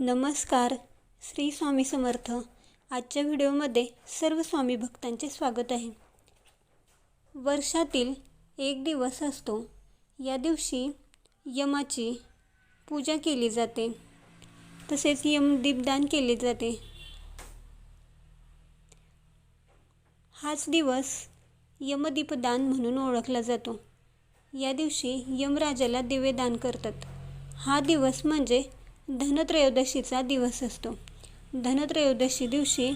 नमस्कार. श्री स्वामी समर्थ. आजच्या व्हिडिओमध्ये सर्व स्वामी भक्तांचे स्वागत आहे. वर्षातील एक दिवस असतो. या दिवशी यमाची पूजा केली जाते. तसेच यमदीपदान केले जाते. हाच दिवस यमदीपदान म्हणून ओळखला जातो. या दिवशी यमराजाला दिवे दान करतात. हा दिवस म्हणजे धनत्रयोदशीचा दिवस असतो. धनत्रयोदशी दिवशी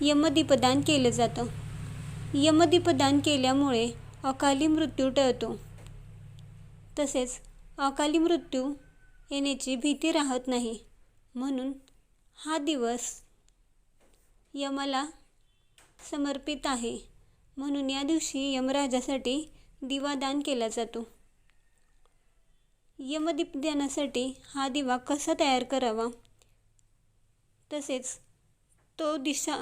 यमदीपदान केलं जातं. यमदीपदान केल्यामुळे अकाली मृत्यू टळतो. तसेच अकाली मृत्यू येण्याची भीती राहत नाही. म्हणून हा दिवस यमाला समर्पित आहे. म्हणून या दिवशी यमराजासाठी दिवादान केला जातो. यमदीपदानासाठी हा दिवा कसा तयार करावा? तसेच तो दिशा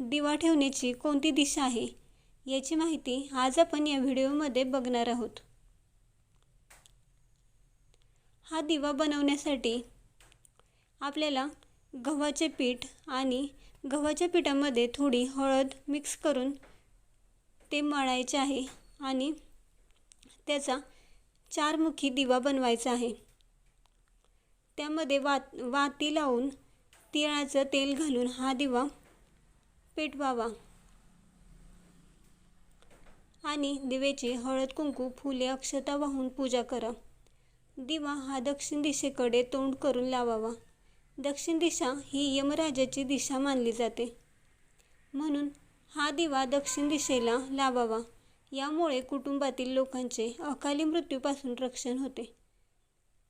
दिवा ठेवण्याची कोणती दिशा आहे याची माहिती आज आपण या व्हिडिओमध्ये बघणार आहोत. हा दिवा बनवण्यासाठी आपल्याला गव्हाचे पीठ आणि गव्हाच्या पिठामध्ये थोडी हळद मिक्स करून ते मळायचे आहे आणि त्याचा चारमुखी दिवा बनवायचा आहे. त्यामध्ये वात वाती लावून तिळाचं तेल घालून हा दिवा पेटवावा. आणि दिवेची हळद कुंकू फुले अक्षता वाहून पूजा करा. दिवा हा दक्षिण दिशेकडे तोंड करून लावावा. दक्षिण दिशा ही यमराजाची दिशा मानली जाते. म्हणून हा दिवा दक्षिण दिशेला लावावा. यामुळे कुटुंबातील लोकांचे अकाली मृत्यूपासून रक्षण होते.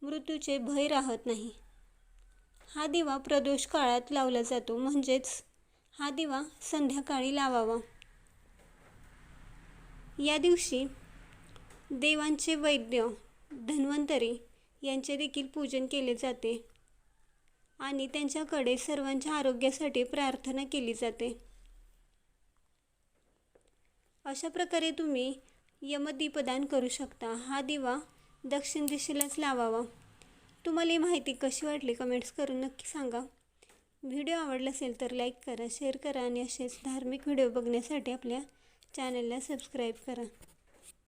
मृत्यूचे भय राहत नाही. हा दिवा प्रदोष काळात लावला जातो म्हणजेच हा दिवा संध्याकाळी लावावा. या दिवशी देवांचे वैद्य धन्वंतरी यांचे देखील पूजन केले जाते आणि त्यांच्याकडे सर्वांच्या आरोग्यासाठी प्रार्थना केली जाते. अशा प्रकारे तुम्ही यमदीपदान करू शकता. हा दिवा दक्षिण दिशेलाच लावावा. तुम्हाला ही माहिती कशी वाटली कमेंट्स करून नक्की सांगा. व्हिडिओ आवडला असेल तर लाईक करा शेअर करा आणि असेच धार्मिक व्हिडिओ बघण्यासाठी आपल्या चॅनलला सबस्क्राईब करा.